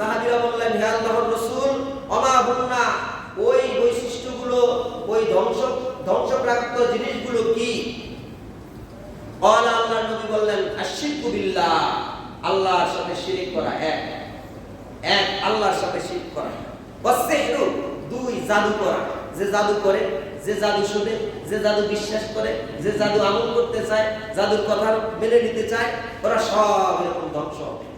সাহাবিরা বললেন, হে আল্লাহর রাসূল অমা হুন্না ওই বৈশিষ্ট্যগুলো, ওই ধ্বংস, ধ্বংসপ্রাপ্ত জিনিসগুলো কি? আল্লাহ আল্লাহর নবী বললেন আশিকু বিল্লাহ, আল্লাহর সাথে শিরিক করা এক। এক, আল্লাহর সাথে শিরিক করা অসেহরু দুই, জাদু করা। যে জাদু করে, যে জাদু শুনে, যে জাদু বিশ্বাস করে, যে জাদু আমল করতে চায়, জাদুর কথা মেনে নিতে চায়, ওরা সব এরকম ধ্বংস হবে।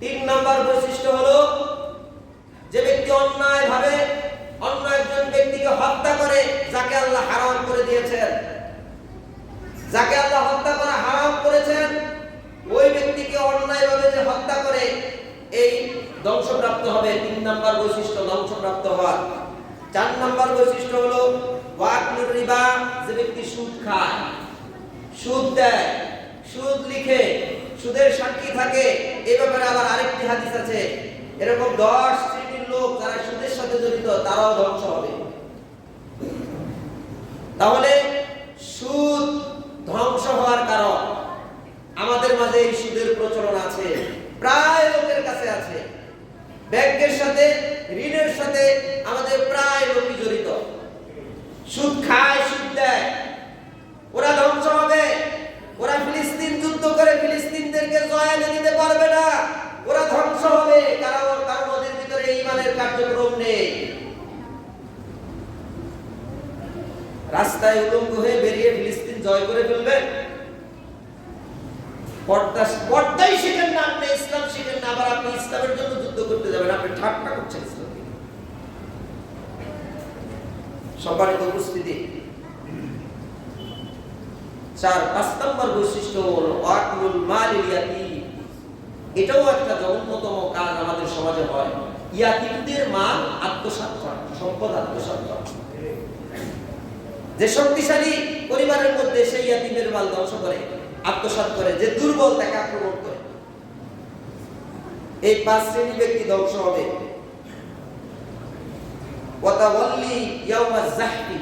তিন নম্বর বৈশিষ্ট্য হলো যে ব্যক্তি অন্যায় ভাবে অন্য একজন ব্যক্তিকে হত্যা করে যাকে আল্লাহ হারাম করে দিয়েছেন যাকে আল্লাহ হত্যা করা হারাম করেছেন ওই ব্যক্তিকে অন্যায়ভাবে যে হত্যা করে এই ধ্বংসপ্রাপ্ত হবে তিন নাম্বার বৈশিষ্ট্য ধ্বংসপ্রাপ্ত হওয়ার চার নাম্বার বৈশিষ্ট্য হলো ওয়াকলুর রিবা যে ব্যক্তি সুদ খায় সুদ দেয় সুদ লিখে সুদের সাক্ষী থাকে এই ব্যাপারে আবার আরেকটি হাদিস আছে এরকম দশ শ্রেণির লোক যারা সুদের সাথে জড়িত তারাও ধ্বংস হবে। তাহলে সুদ ধ্বংস হওয়ার কারণ আমাদের মাঝে এই সুদের প্রচলন আছে প্রায় লোকের কাছে আছে ব্যাংকের সাথে ঋণের সাথে আমাদের প্রায় লোকই জড়িত সুদ খায় সুদ দেয় ওরা ধ্বংস হবে ওরা ফিলিস্তিন যুদ্ধ করে ফিলিস্তিনদেরকে জয় এনে দিতে পারবে না ওরা ধ্বংস হবে কারণ কারণ ওদের ভিতরে ইমানের কার্যক্রম নেই রাস্তায় উলঙ্গ হয়ে বেরিয়ে ফিলিস্তিন জয় করে ফেলবে পর্দা পর্দাই শিখেন না আপনি ইসলাম শিখেন না আবার আপনি ইসলামের জন্য যুদ্ধ করতে যাবেন আপনি ঠাট্টা করছেন ইসলামকে সম্মানিত উপস্থিতি। চার পাঁচ নম্বর বৈশিষ্ট্য হলো ওয়াকলুল মাল ইয়াতিম। এটাও একটা জঘন্যতম কাজ আমাদের সমাজে হয়। ইয়াতিমদের মাল আত্মসাৎ করা, সম্পদ আত্মসাৎ করা। যে শক্তিশালী পরিবারের মধ্যে সেই ইয়াতিমের মাল ধ্বংস করে, আত্মসাৎ করে, যে দুর্বল তাকে আক্রমণ করে। এই পাঁচ শ্রেণি ব্যক্তি ধ্বংস হবে। ওয়াতাওয়াল্লি ইয়াউমা জাহফি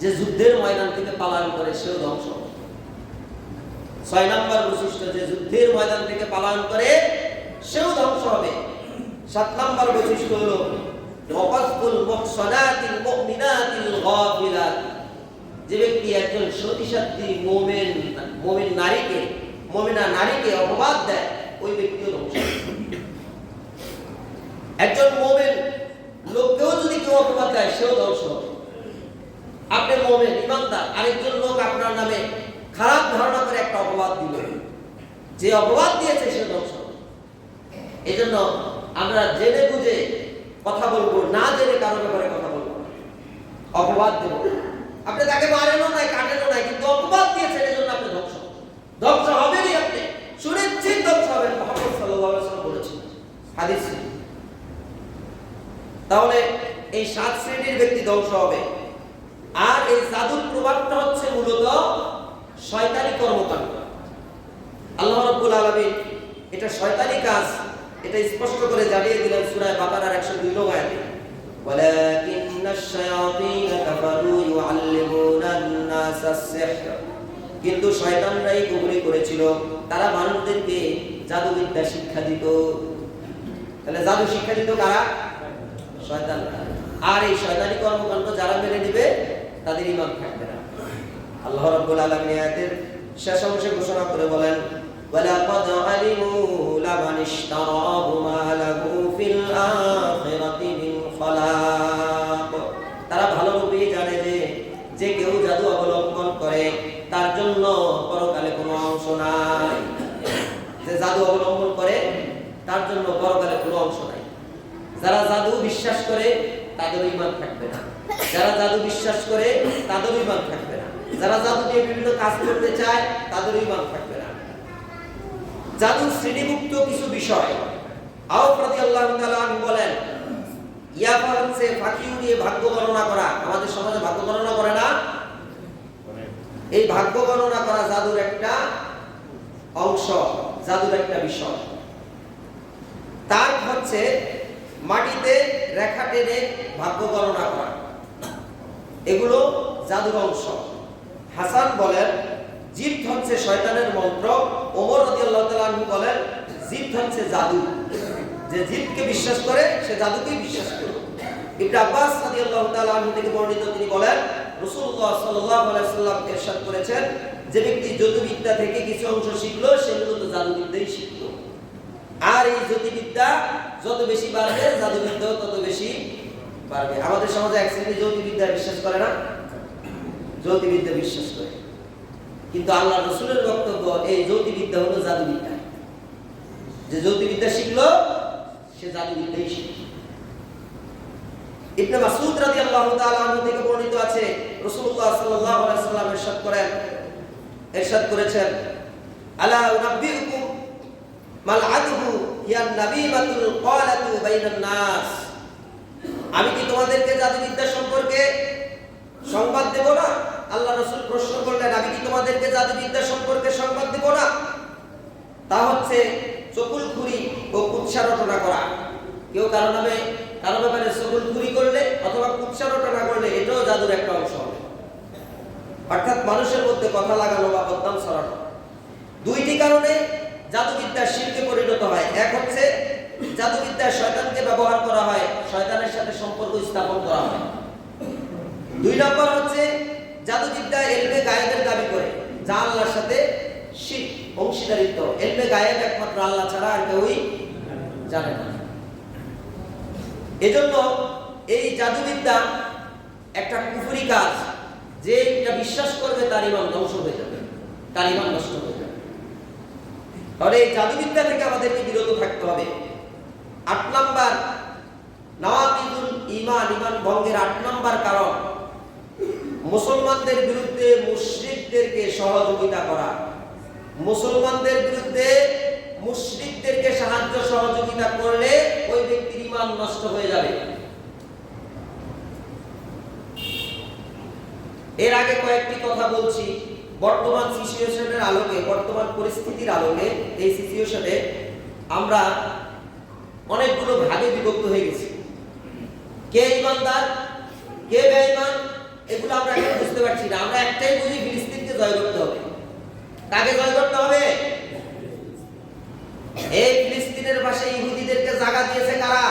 যে যুদ্ধের ময়দান থেকে পালায়ন করে, সেও ধ্বংস। ছয় নম্বর বৈশিষ্ট্য, যে যুদ্ধের ময়দান থেকে পালায়ন করে, সেও ধ্বংস হবে। সাত নম্বর বৈশিষ্ট্য হলো ওয়াকাসফুল মুহসানাতিল মুমিনাতিল গাফিলাত। যে ব্যক্তি একজন সতীসাত্রী মোমেন মোমেন নারীকে, মোমেনা নারীকে অপবাদ দেয়, ওই ব্যক্তিও ধ্বংস। একজন মোমেন লোককেও যদি কেউ অপবাদ দেয়, সেও ধ্বংস হবে। আপনি মোমেন, ইমানদার, আরেকজন লোক আপনার নামে খারাপ ধারণা করে একটা অপবাদ দিল। যে অপবাদ দিয়েছে, সে ধ্বংস হবে। এই জন্য আমরা জেনে বুঝে কথা বলব, না জেনে কারও ব্যাপারে কথা বলব অপবাদ দেব আপনি তাকে মারেনও নাই, কাটেনও নাই, কিন্তু অপবাদ দিয়েছেন এই জন্য আপনি ধ্বংস হবেন। ধ্বংস হবেনই আপনি। সুনিশ্চিত ধ্বংস হবেন। মোহাম্মদ ওয়াসাল্লাম বলেছেন, হাদিস। তাহলে এই সাত শ্রেণীর ব্যক্তি ধ্বংস হবে আর এই জাদুর প্রভাবটা হচ্ছে মূলত শয়তানি কর্মকাণ্ড আল্লাহ রাব্বুল আলামিন এটা শয়তানি কাজ এটা স্পষ্ট করে জানিয়ে দিলেন সূরা বাকারার 102 নং আয়াতে ولكن الشياطين كفروا يعلمون الناس السحر কিন্তু শয়তানরাই কুফরি করেছিল তারা মানুষদেরকে জাদুবিদ্যা শিক্ষা দিত তাহলে জাদু শিক্ষা দিত কারা শয়তানরা আর এই শয়তানি কর্মকাণ্ড যারা মেনে নেবে তাদের ইমান থাকবে না আল্লাহ রাব্বুল আলামিন আয়াতের শেষ অংশে ঘোষণা করে বলেন ولقد علموا لمن اشتراه ما له في الآخرة من خلاق তারা ভালোভাবেই জানে যে যে কেউ জাদু অবলম্বন করে তার জন্য পরকালে কোনো অংশ নাই যে জাদু অবলম্বন করে তার জন্য পরকালে কোনো অংশ নাই যারা জাদু বিশ্বাস করে তাদের ইমান থাকবে না। যারা জাদু বিশ্বাস করে তাদের ইমান থাকবে না। যারা জাদু দিয়ে বিভিন্ন কাজ করতে চায় তাদের ইমান থাকবে না। জাদু শ্রেণীভুক্ত কিছু বিষয়। বলেন ইয়াফা হচ্ছে ভাগ্য গণনা করা। আমাদের সমাজে ভাগ্য গণনা করে না? এই ভাগ্য গণনা করা জাদুর একটা অংশ, জাদুর একটা বিষয়। তার হচ্ছে মাটিতে রেখা টেনে ভাগ্য গণনা করা। এগুলো জাদুর অংশ। হাসান বলেন, জিদ হচ্ছে শয়তানের মন্ত্র। ওমর রাদিয়াল্লাহু তাআলা বলেন, জিদ হচ্ছে জাদু। যে জিদকে বিশ্বাস করে, সে জাদুকেই বিশ্বাস করে ইবনে আব্বাস রাদিয়াল্লাহু তাআলা আনহু থেকে বর্ণিত তিনি বলেন, রাসূলুল্লাহ সাল্লাল্লাহু আলাইহি সাল্লাম ইরশাদ করেছেন, যে ব্যক্তি জ্যোতির্বিদ্যা থেকে কিছু অংশ শিখলো, সে মূলত জাদুবিদ্যাই শিখলো। আর এই জ্যোতির্বিদ্যা যত বেশি বাড়বে, জাদুবিদ্যাও তত বেশি বাড়বে। আমাদের সমাজে এক শ্রেণি জ্যোতির্বিদ্যা বিশ্বাস করে না? জ্যোতির্বিদ্যা বিশ্বাস করে। কিন্তু আল্লাহ রসুলের বক্তব্য, এই জ্যোতির্বিদ্যা হলো জাদুবিদ্যা। যে জ্যোতির্বিদ্যা শিখলো, সে জাদুবিদ্যাই শিখলো। ইবনে মাসউদ রাদিয়াল্লাহু তাআলা আনহু থেকে বর্ণিত আছে, রাসূলুল্লাহ সাল্লাল্লাহু আলাইহি সাল্লাম ইরশাদ করেন। ইরশাদ করেছেন, আলা উনাব্বিউকুম মাল আদহু আমি কি তোমাদেরকে জাদুবিদ্যা সম্পর্কে সংবাদ দেব না? আল্লাহ রসুল প্রশ্ন করলেন, আমি কি তোমাদেরকে জাদুবিদ্যা সম্পর্কে সংবাদ দেব না? তা হচ্ছে চকুল খুরি ও কুৎসা রটনা করা। কেউ কারও নামে, কারও ব্যাপারে চকুল খুরি করলে অথবা কুৎসা রটনা করলে এটাও জাদুর একটা অংশ হবে। অর্থাৎ মানুষের মধ্যে কথা লাগানো বা বদনাম ছড়ানো। দুইটি কারণে জাদুবিদ্যা শিল্পে পরিণত হয়। এক হচ্ছে জাদুবিদ্যা শয়তানকে ব্যবহার করা হয়, শয়তানের সাথে সম্পর্ক স্থাপন করা হয়। দুই নম্বর হচ্ছে জাদুবিদ্যা এলমে গায়েবের দাবি করে, যা আল্লাহর সাথে শিখ অংশীদারিত্ব। এলমে গায়েব একমাত্র আল্লাহ ছাড়া আর কেউই জানে না। এজন্য এই জাদুবিদ্যা একটা কুফরি কাজ, যে এটা বিশ্বাস করবে তার ইমান ধ্বংস হয়ে যাবে, তার ইমান নষ্ট হয়ে তাহলে এই জাদুবিদ্যা থেকে আমাদেরকে বিরত থাকতে হবে। আট নাম্বার নওয়াকিদুল ইমান ইমান ভঙ্গের আট নাম্বার কারণ, মুসলমানদের বিরুদ্ধে মুশরিকদেরকে সহযোগিতা করা। মুসলমানদের বিরুদ্ধে মুশরিকদেরকে সাহায্য, সহযোগিতা করলে ওই ব্যক্তির ইমান নষ্ট হয়ে যাবে। এর আগে কয়েকটি কথা বলছি। বর্তমান সিচুয়েশনের আলোকে, বর্তমান পরিস্থিতির আলোকে এই সিচুয়েশনে আমরা অনেকগুলো ভাগে বিভক্ত হয়ে গেছি। কে ইমানদার, কে বেঈমান, এগুলো আমরা এখন বুঝতে পারছি না। আমরা একটাই বুঝি ফিলিস্তিনকে জয় করতে হবে। কাকে জয় করতে হবে? এই ফিলিস্তিনের পাশে ইহুদিদেরকে জায়গা দিয়েছে কারা?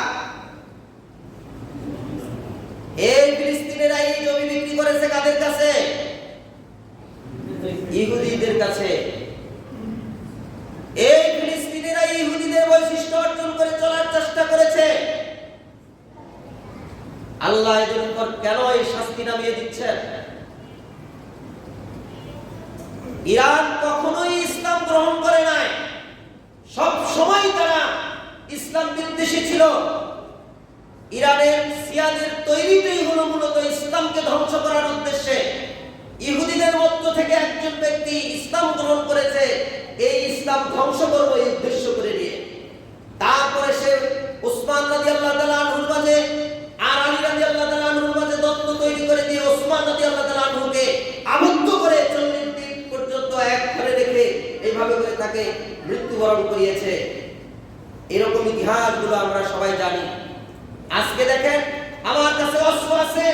এই ফিলিস্তিনেরা এই জমি বিক্রি করেছে কাদের কাছে? ইহুদিদের কাছে। এই ফিলিস্তিনিরা ইহুদিদের বৈশিষ্ট্য অর্জন করে চলার চেষ্টা করেছে। আল্লাহ এদের উপর কেন এই শাস্তি নামিয়ে দিচ্ছেন? ইরান কখনোই ইসলাম গ্রহণ করে নাই। সব সময় তারা ইসলাম বিদ্বেষী ছিল। ইরানের সিয়াদের তৈরিটাই হলো মূলত ইসলামকে ধ্বংস করার উদ্দেশ্যে। ইহুদিদের মধ্য থেকে একজন ব্যক্তি ইসলাম গ্রহণ করেছে, এই ইসলাম ধ্বংস করব এই উদ্দেশ্য করে নিয়ে। তারপরে সে উসমান রাজি আল্লাহ আনহুর মাঝে আর আলী রাজি আল্লাহ আনহুর মাঝে তৈরি করে দিয়ে রাজি আল্লাহ আনহুকে আবদ্ধ করে চল্লিশ দিন পর্যন্ত এক ঘরে রেখে এইভাবে করে তাকে মৃত্যুবরণ করিয়েছে। এরকম ইতিহাসগুলো আমরা সবাই জানি। আজকে দেখেন, আমার কাছে অস্ত্র আছে,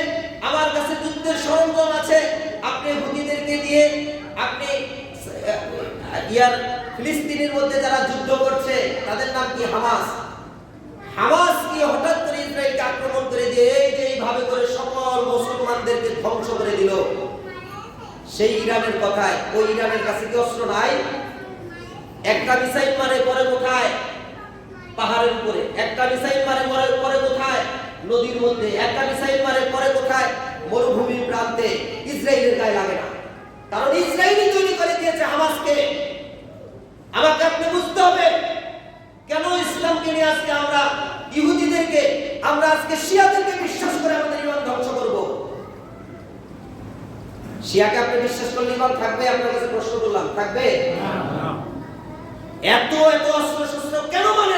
আমার কাছে যুদ্ধের সরঞ্জাম দিয়ে আপনি ইয়ার ফিলিস্তিনের মধ্যে যারা যুদ্ধ করছে, তাদের নাম কি হামাস? হামাস কি হঠাৎ করে ইসরায়েলকে আক্রমণ করে দিয়ে এই যে এইভাবে করে সকল মুসলমানদেরকে ধ্বংস করে দিল? সেই ইরানের কথায়, ওই ইরানের কাছে কি অস্ত্র নাই? একটা মিসাইল মারে পরে কোথায়? পাহাড়ের উপরে। একটা মিসাইল মারে পরে পরে কোথায়? নদীর মধ্যে। একটা মিসাইল মারে পরে কোথায়? মরুভূমির প্রান্তে। ইসরায়েলের গায়ে লাগে না। কারণ ইসরায়েলই তৈরি করে দিয়েছে হামাসকে। আমাকে আপনি বুঝতে হবে কেন ইসলামকে নিয়ে আজকে আমরা ইহুদিদেরকে আমরা আজকে শিয়াদেরকে বিশ্বাস করে আমাদের ইমান ধ্বংস করব। শিয়াকে আপনি বিশ্বাস করলে ইমান থাকবে? আপনার কাছে প্রশ্ন করলাম থাকবে? এত এত অস্ত্র শস্ত্র কেন মানে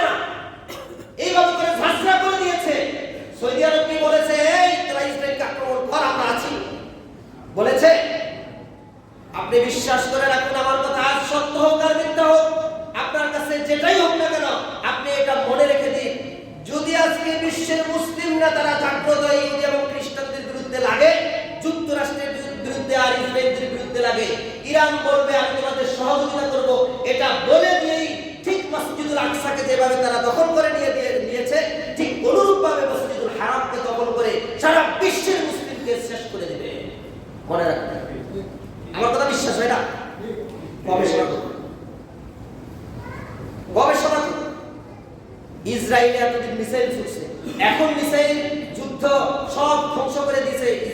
আপনি বিশ্বাস করে রাখুন, আমার কথা আজ সত্য হোক আর মিথ্যা হোক। আপনার কাছে যেটাই হোক না কেন, আপনি এটা মনে রেখে দিন। যদি আজকে বিশ্বের মুসলিমরা তারা জাগ্রত ইহুদি এবং খ্রিস্টানদের বিরুদ্ধে লাগে, যুক্তরাষ্ট্রের বিরুদ্ধে আর ইসরায়েলদের বিরুদ্ধে লাগে, ইরান বলবে, আমি তোমাদের সহযোগিতা করব। এটা বলে দিয়েই ঠিক মসজিদুল আকসাকে যেভাবে তারা দখল করে নিয়ে নিয়েছে, ঠিক অনুরূপভাবে মসজিদুল হারামকে দখল করে সারা বিশ্বের মুসলিমকে শেষ করে দেবে। মনে রাখবে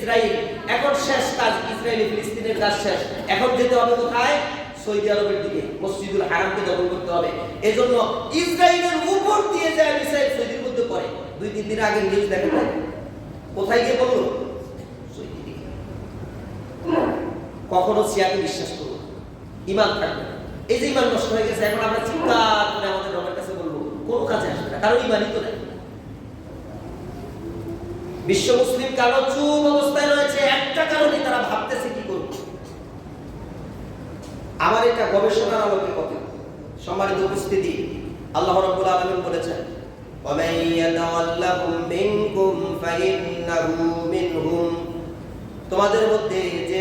ইসরায়েল এখন শেষ কাজ ইসরায়েলি ফিলিস্তিনের কাজ শেষ। এখন যেতে হবে কোথায়? সৌদি আরবের দিকে, মসজিদুল হারামকে দখল করতে হবে। এজন্য ইসরায়েলের উপর দিয়ে যায় মিসাইল সৌদির মধ্যে পড়ে। দুই, তিন দিন আগে নিউজ নাই? কোথায় গিয়ে দিকে। কখনো সিয়াকে বিশ্বাস করব ইমান থাকবে এই যে ইমান নষ্ট হয়ে গেছে, এখন আমরা চিন্তা করে আমাদের রবের কাছে বলব, কোন কাজে আসবে না। কারণ ইমানই তো নেই। বিশ্ব মুসলিম কারণ চুপ অবস্থায় রয়েছে একটা কারণে তারা ভাবতেছে কি করবে আমার এটা গবেষণার আলোকে কথা সম্মানিত উপস্থিতি আল্লাহ রাব্বুল আলামিন বলেছেন وَمَن يَتَوَلَّهُم مِّنكُمْ فَإِنَّهُ مِنْهُمْ তোমাদের মধ্যে যে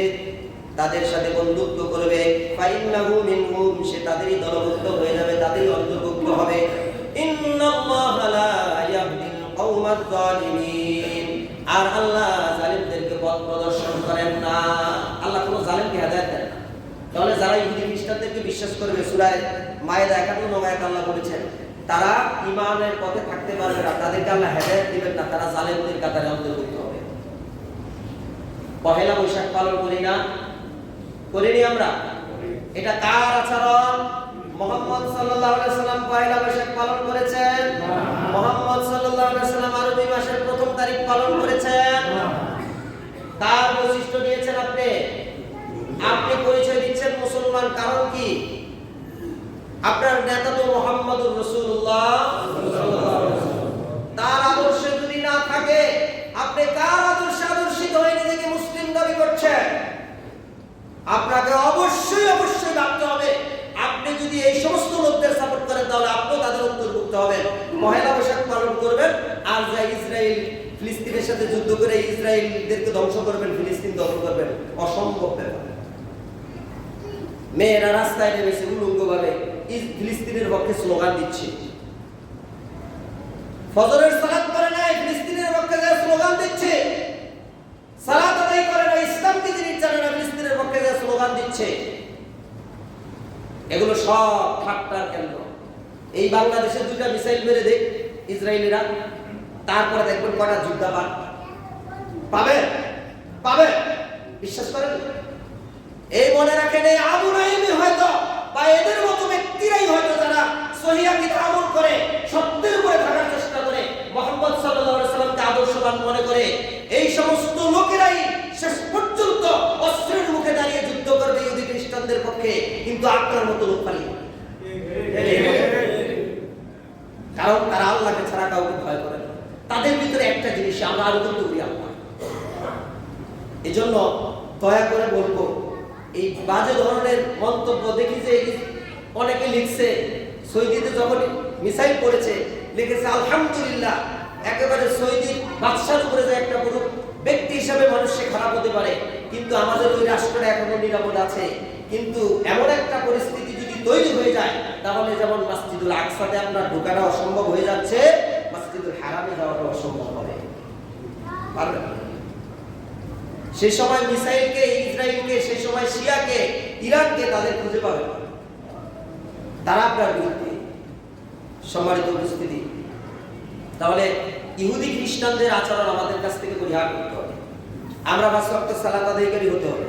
তাদের সাথে বন্ধুত্ব করবে ফাইন্নাহু মিনহুম সে তাদেরই দলভুক্ত হয়ে যাবে তাদেরই অন্তর্ভুক্ত হবে ইন্নাল্লাহা লা ইয়াহদিল কওমাজ জালিমিন আর আল্লাহ জালিমদেরকে পথ প্রদর্শন করেন না। আল্লাহ কোনো জালিমকে হেদায়েত দেন না। তাহলে যারা ইহুদি খ্রিস্টানদেরকে বিশ্বাস করবে, সূরায় 51 নম্বর আয়াত আল্লাহ বলেছেন, তারা ঈমানের পথে থাকতে পারবে না, তাদেরকে আল্লাহ হেদায়েত দিবেন না, তারা জালিমদের কাতারে অন্তর্ভুক্ত হবে। পহেলা বৈশাখ পালন করি না করিনি আমরা? এটা কার আচরণ? মোহাম্মদ আলাইহি সাল্লাম পহেলা বৈশাখ পালন করেছেন? মোহাম্মদ সাল্লাল্লাহু আলাইহি সাল্লাম আরবি মাসের প্রথম তারিখ পালন করেছেন। তার বৈশিষ্ট্য দিয়েছেন আপনি। আপনি পরিচয় দিচ্ছেন মুসলমান, কারণ কি? আপনার নেতা তো মোহাম্মদুর রাসূলুল্লাহ। তার আদর্শে যদি না থাকে, আপনি কার আদর্শে আদর্শিত হয়ে নিজেকে মুসলিম দাবি করছেন? আপনাকে অবশ্যই অবশ্যই ভাবতে হবে। যদি এই সমস্ত লোকদের সাপোর্ট করেন, তাহলে আপনিও তাদের অন্তর্ভুক্ত হবেন মহিলা বৈশাখ পালন করবেন, আর যা ইসরায়েল ফিলিস্তিনের সাথে যুদ্ধ করে ইসরায়েলদেরকে ধ্বংস করবেন, ফিলিস্তিন দখল করবেন, অসম্ভব ব্যাপার। মেয়েরা রাস্তায় নেমেছে উলঙ্গ ভাবে ফিলিস্তিনের পক্ষে স্লোগান দিচ্ছে। ফজরের সালাত করে নাই, ফিলিস্তিনের পক্ষে যে স্লোগান দিচ্ছে। সালাত আদায় করে না ইসলামকে যিনি জানে না ফিলিস্তিনের পক্ষে যে স্লোগান দিচ্ছে। এগুলো সব ঠাট্টার কেন্দ্র। এই বাংলাদেশে দুইটা মিসাইল মেরে দেখ ইসরায়েলিরা, তারপরে দেখবেন কটা যুদ্ধাবাদ পাবে? পাবে? বিশ্বাস করেন? এই মনে রাখেন, এই আবু নাইমি হয়তো বা এদের মতো ব্যক্তিরাই হয়তো যারা সহিয়াকিতে আমল করে, সত্যের উপরে থাকার চেষ্টা করে, মোহাম্মদ আলাইহি সাল্লামকে আদর্শবান মনে করে, এই সমস্ত লোকেরাই শেষ পর্যন্ত অস্ত্রের মুখে দাঁড়িয়ে যুদ্ধ খ্রিস্টানদের পক্ষে কিন্তু আপনার মতো লোক পালিয়ে কারণ তারা আল্লাহকে ছাড়া কাউকে ভয় করে না। তাদের ভিতরে একটা জিনিস, আমরা আনুগত্য করি আল্লাহ। এজন্য দয়া করে বলব, এই বাজে ধরনের মন্তব্য দেখি যে অনেকে লিখছে, সৌদিতে যখন মিসাইল পড়েছে, লিখেছে, আলহামদুলিল্লাহ, একেবারে সৌদির বাদশার উপরে যে একটা বড় ব্যক্তি হিসাবে মানুষ সে খারাপ হতে পারে কিন্তু আমাদের ওই রাষ্ট্রটা এখনও নিরাপদ আছে কিন্তু এমন একটা পরিস্থিতি যদি তৈরি হয়ে যায়, তাহলে যেমন মসজিদুল আকসাতে আপনার ঢোকাটা অসম্ভব হয়ে যাচ্ছে, মসজিদুল হারামে যাওয়াটা অসম্ভব হবে পারবেন। সেই সময় মিসাইলকে ইসরায়েলকে সেই সময় শিয়াকে, ইরানকে তাদের খুঁজে পাবে। তারা আপনার বিরুদ্ধে সম্মানিত উপস্থিতি তাহলে ইহুদি খ্রিস্টানদের আচরণ আমাদের কাছ থেকে পরিহার করতে আমরা ওয়াক্ত সালাত আদায়কারী হতে হবে।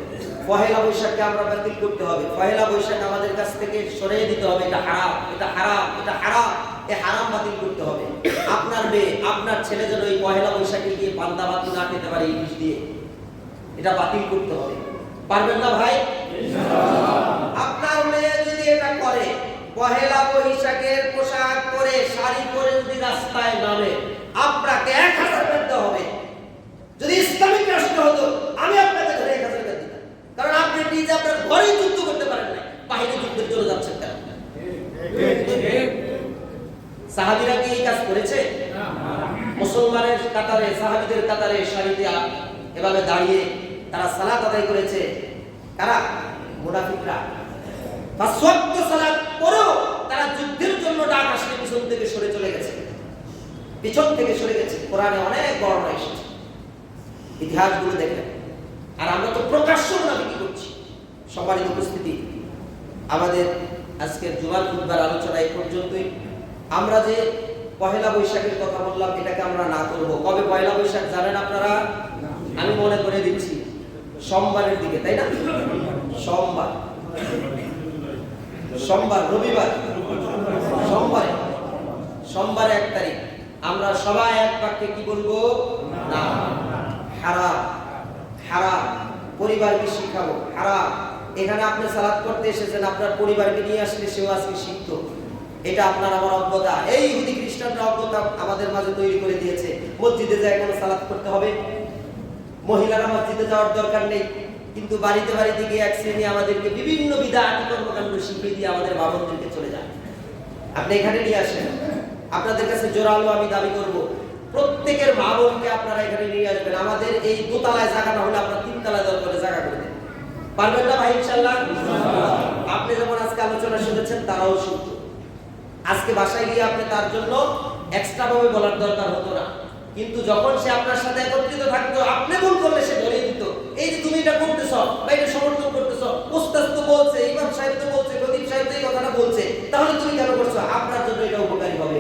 পহেলা বৈশাখকে আমরা বাতিল করতে হবে। পহেলা বৈশাখ আমাদের কাছ থেকে সরিয়ে দিতে হবে, এটা হারাম এটা হারাম এটা হারাম, এ হারাম বাতিল করতে হবে। আপনার মেয়ে, আপনার ছেলে যেন এই পহেলা বৈশাখে গিয়ে পান্তা ভাত না খেতে পারে ইলিশ দিয়ে। এটা বাতিল করতে হবে। পারবেন না ভাই? আপনার মেয়ে যদি এটা করে, পহেলা বৈশাখের পোশাক পরে, শাড়ি পরে যদি রাস্তায় নামে, আপনাকে এক হাজার বেঁধতে হবে। ইসলামিক রাষ্ট্র হতো, আমি আপনাকে ধরে এক হাজার দিতাম। কারণ আপনি নিজে আপনার ঘরেই যুদ্ধ করতে পারেন না বাহিরে যুদ্ধের চলে যাচ্ছেন কেন? সাহাবিরা কি এই কাজ করেছে? মুসলমানের কাতারে, সাহাবিদের কাতারে সারিতে এভাবে দাঁড়িয়ে তারা সালাত আদায় করেছে। কারা? মুনাফিকরা। পাঁচ ওয়াক্ত সালাত পরেও তারা যুদ্ধের জন্য ডাক আসলে পিছন থেকে সরে চলে গেছে। পিছন থেকে সরে গেছে। কোরআনে অনেক বর্ণনা এসেছে। ইতিহাসগুলো দেখেন। আর আমরা তো প্রকাশ্য কি করছি? সবারই উপস্থিতি। আমাদের আজকের জুমার খুতবার আলোচনা এই পর্যন্তই। আমরা যে পহেলা বৈশাখের কথা বললাম, এটাকে আমরা না করব। কবে পয়লা বৈশাখ জানেন আপনারা? আমি মনে করে দিচ্ছি, সোমবারের দিকে, তাই না? সোমবার। সোমবার, রবিবার। সোমবারে। সোমবার এক তারিখ। আমরা সবাই এক বাক্যে কি বলব? না। হারাম হারাম, পরিবারকে শিখাবো, হারাম। এখানে আপনি সালাদ করতে এসেছেন, আপনার পরিবারকে নিয়ে আসলে সেও আজকে শিখত। এটা আপনার আমার অজ্ঞতা। এই ইহুদি খ্রিস্টানরা অজ্ঞতা আমাদের মাঝে তৈরি করে দিয়েছে। মসজিদে যায় কোনো সালাদ করতে হবে? মহিলারা মসজিদে যাওয়ার দরকার নেই। কিন্তু বাড়িতে বাড়িতে গিয়ে এক শ্রেণি আমাদেরকে বিভিন্ন বিধা আটি কর্মকাণ্ড শিখিয়ে দিয়ে আমাদের বাবনদেরকে চলে যায়। আপনি এখানে নিয়ে আসেন। আপনাদের কাছে জোরালো আমি দাবি করব। প্রত্যেকের মা বোনকে আপনারা এখানে নিয়ে আসবেন। আমাদের এই দোতলায় জায়গা না হলে আপনারা তিনতলায় করে জায়গা করে দেন। পারবেন না ভাই ইনশাল্লাহ আপনি যেমন আজকে আলোচনা শুনেছেন, তারাও শুনতো আজকে বাসায় গিয়ে আপনি তার জন্য এক্সট্রা ভাবে বলার দরকার হতো না। কিন্তু যখন সে আপনার সাথে একত্রিত থাকতো, আপনি ভুল করলে সে ধরিয়ে দিত। এই যে তুমি এটা করতেছ, বা এটা সমর্থন করতেছ, ওস্তাদ তো বলছে, ইমাম সাহেব তো বলছে, প্রদীপ সাহেব তো এই কথাটা বলছে, তাহলে তুমি কেন করছ? আপনার জন্য এটা উপকারী হবে।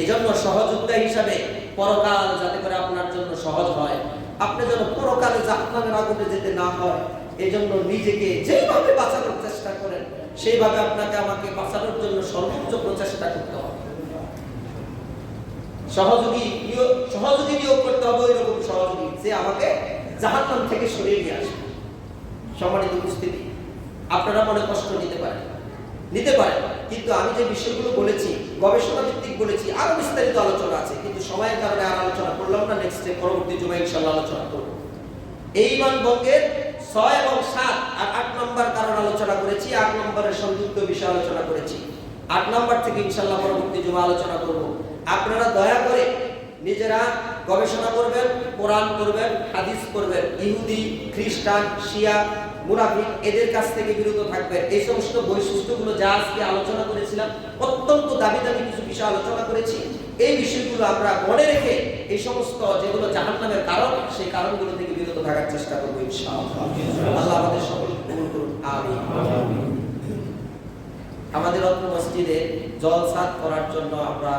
এই জন্য সহযোদ্ধা হিসাবে পরকাল যাতে করে আপনার জন্য সহজ হয়। আপনি যেন পরকালে জাহান্নামের আগুনে যেতে না হয় এই জন্য নিজেকে যেভাবে বাঁচানোর চেষ্টা করেন, সেইভাবে আপনাকে আমাকে বাঁচানোর জন্য সর্বোচ্চ প্রচেষ্টা করতে হবে। সহযোগী নিয়োগ সহযোগী নিয়োগ করতে হবে ওই রকম সহযোগী যে আমাকে জাহান্নাম থেকে সরিয়ে নিয়ে আসে সম্মানিত উপস্থিতি, আপনারা মনে কষ্ট নিতে পারেন। নিতে পারেন। কিন্তু আমি যে বিষয়গুলো বলেছি, গবেষণা ভিত্তিক বলেছি, আরও বিস্তারিত আলোচনা আছে। কিন্তু সময়ের কারণে আর আলোচনা করলাম না নেক্সট পরবর্তী জমা ইনশাল্লাহ আলোচনা করব। এই বঙ্গের ছয় এবং সাত আর আট নম্বর কারণ আলোচনা করেছি, আট নম্বরের সংযুক্ত বিষয় আলোচনা করেছি। আট নম্বর থেকে ইনশাল্লাহ পরবর্তী জমা আলোচনা করব। আপনারা দয়া করে নিজেরা গবেষণা করবেন, কোরআন করবেন হাদিস করবেন ইহুদি, খ্রিস্টান, শিয়া মুনাফিক এদের কাছ থেকে বিরত থাকবেন এই সমস্ত বৈশিষ্ট্যগুলো যা আজকে আলোচনা করেছিলাম, অত্যন্ত দামি দামি কিছু বিষয় আলোচনা করেছি। এই বিষয়গুলো আমরা মনে রেখে এই সমস্ত যেগুলো জাহান্নামের কারণ, সেই কারণগুলো থেকে বিরত থাকার চেষ্টা করব আল্লাহ আমাদের সকলকে কবুল করুন আমাদের অত্র মসজিদে জলসাদ করার জন্য আমরা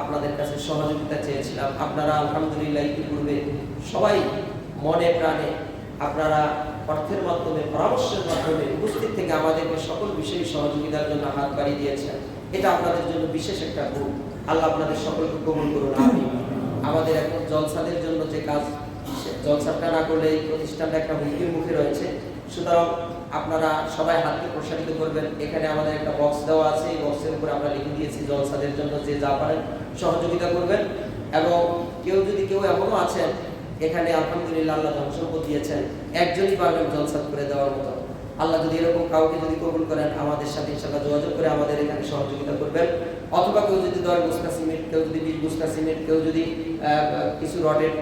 আপনাদের কাছে সহযোগিতা চেয়েছিলাম। আপনারা আলহামদুলিল্লাহ ইতিপূর্বে সবাই মনে প্রাণে আপনারা অর্থের মাধ্যমে, পরামর্শের মাধ্যমে উপস্থিত থেকে আমাদেরকে সকল বিষয়ে সহযোগিতার জন্য হাত বাড়িয়ে দিয়েছেন। এটা আপনাদের জন্য বিশেষ একটা গুণ আল্লাহ আপনাদের সকলকে কবুল করুন আমি আমাদের এখন জলসাদের জন্য যে কাজ জলসাটা না করলে এই প্রতিষ্ঠানটা একটা হুমকির মুখে রয়েছে। সুতরাং আপনারা সবাই হাতকে প্রসারিত করবেন। এখানে আমাদের একটা বক্স দেওয়া আছে, এই বক্সের উপরে আমরা লিখে দিয়েছি জলসাদের জন্য যে যা পারেন সহযোগিতা করবেন। এবং কেউ যদি কেউ এমনও আছেন এখানে আলহামদুলিল্লাহ আল্লাহ ধনসম্পদ দিয়েছেন। একজনই পারবেন জলসাদ করে দেওয়ার মতো। আল্লাহ যদি এরকম কাউকে যদি কবুল করেন, আমাদের সাথে ইনশাল্লাহ যোগাযোগ করে আমাদের এখানে সহযোগিতা করবেন। অথবা কেউ যদি দশ বস্তা সিমেন্ট, কেউ যদি বিশ বস্তা সিমেন্ট, কেউ যদি কিছু রডের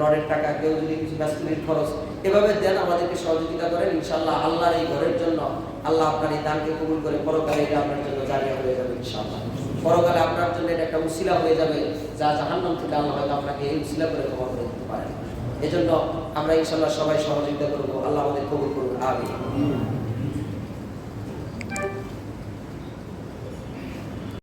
রডের টাকা, কেউ যদি কিছু ব্যাস্তুলির খরচ, এভাবে দেন, আমাদেরকে সহযোগিতা করেন। ইনশাল্লাহ আল্লাহর এই ঘরের জন্য আল্লাহ আপনার এই দানকে কবুল করে, পরকালে এটা আপনার জন্য জারিয়া হয়ে যাবে ইনশাল্লাহ পরকালে আপনার জন্য এটা একটা উশিলা হয়ে যাবে, যা জাহান্নাম থেকে আল্লাহ হয়তো আপনাকে এই উসিলা করে ক্ষমা করে এজন্য আমরা ইনশাল্লাহ সবাই সহযোগিতা করব। আল্লাহ আমাদের কবুল করুন আমিন।